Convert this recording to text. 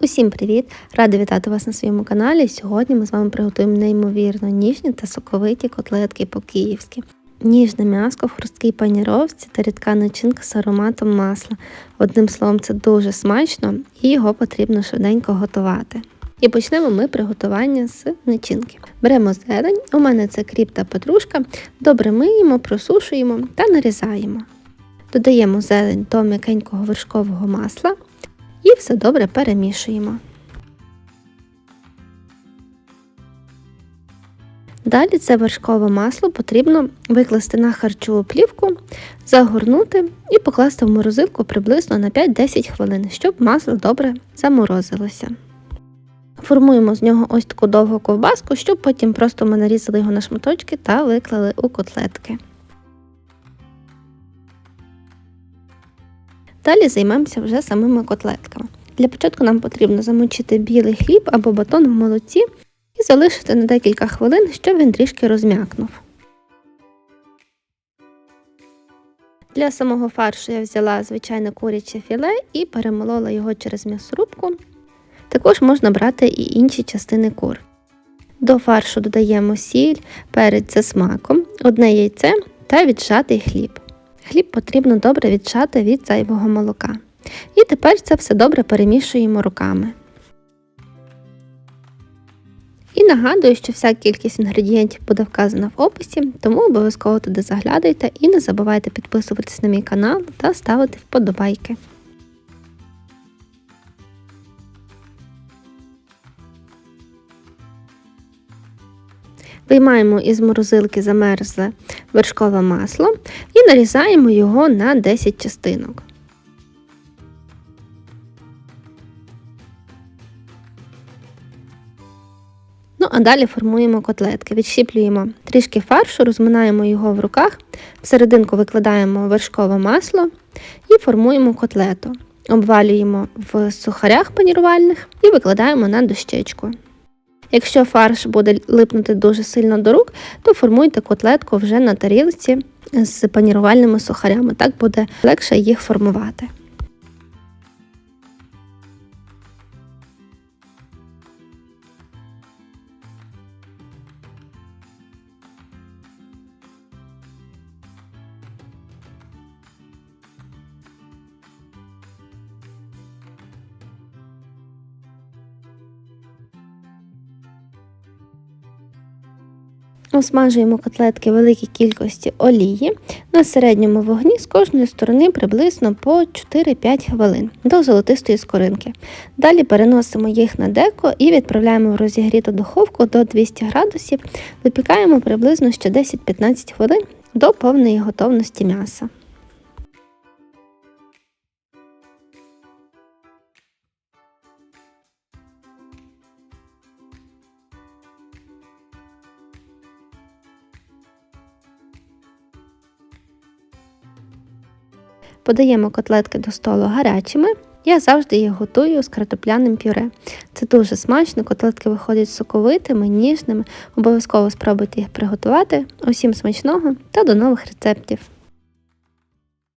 Усім привіт! Рада вітати вас на своєму каналі. Сьогодні ми з вами приготуємо неймовірно ніжні та соковиті котлетки по-київськи. Ніжне м'яско в хрусткій паніровці та рідка начинка з ароматом масла. Одним словом, це дуже смачно і його потрібно швиденько готувати. І почнемо ми приготування з начинки. Беремо зелень, у мене це кріп та петрушка, добре миємо, просушуємо та нарізаємо. Додаємо зелень до м'якенького вершкового масла все добре перемішуємо. Далі це вершкове масло потрібно викласти на харчову плівку, загорнути і покласти в морозилку приблизно на 5-10 хвилин, щоб масло добре заморозилося. Формуємо з нього ось таку довгу ковбаску, щоб потім просто ми нарізали його на шматочки та виклали у котлетки. Далі займемося вже самими котлетками. Для початку нам потрібно замочити білий хліб або батон в молоці і залишити на декілька хвилин, щоб він трішки розм'якнув. Для самого фаршу я взяла звичайне куряче філе і перемолола його через м'ясорубку. Також можна брати і інші частини кур. До фаршу додаємо сіль, перець за смаком, одне яйце та віджатий хліб. Хліб потрібно добре відчати від зайвого молока. І тепер це все добре перемішуємо руками. І нагадую, що вся кількість інгредієнтів буде вказана в описі, тому обов'язково туди заглядайте і не забувайте підписуватись на мій канал та ставити вподобайки. Виймаємо із морозилки замерзле вершкове масло і нарізаємо його на 10 частинок. Ну, а далі формуємо котлетки. Відщіплюємо трішки фаршу, розминаємо його в руках, всерединку викладаємо вершкове масло і формуємо котлету. Обвалюємо в сухарях панірувальних і викладаємо на дощечку. Якщо фарш буде липнути дуже сильно до рук, то формуйте котлетку вже на тарілці з панірувальними сухарями. Так буде легше їх формувати. Осмажуємо котлетки великій кількості олії на середньому вогні з кожної сторони приблизно по 4-5 хвилин до золотистої скоринки. Далі переносимо їх на деко і відправляємо в розігріту духовку до 200 градусів, випікаємо приблизно ще 10-15 хвилин до повної готовності м'яса. Подаємо котлетки до столу гарячими. Я завжди їх готую з картопляним пюре. Це дуже смачно, котлетки виходять соковитими, ніжними. Обов'язково спробуйте їх приготувати. Усім смачного та до нових рецептів!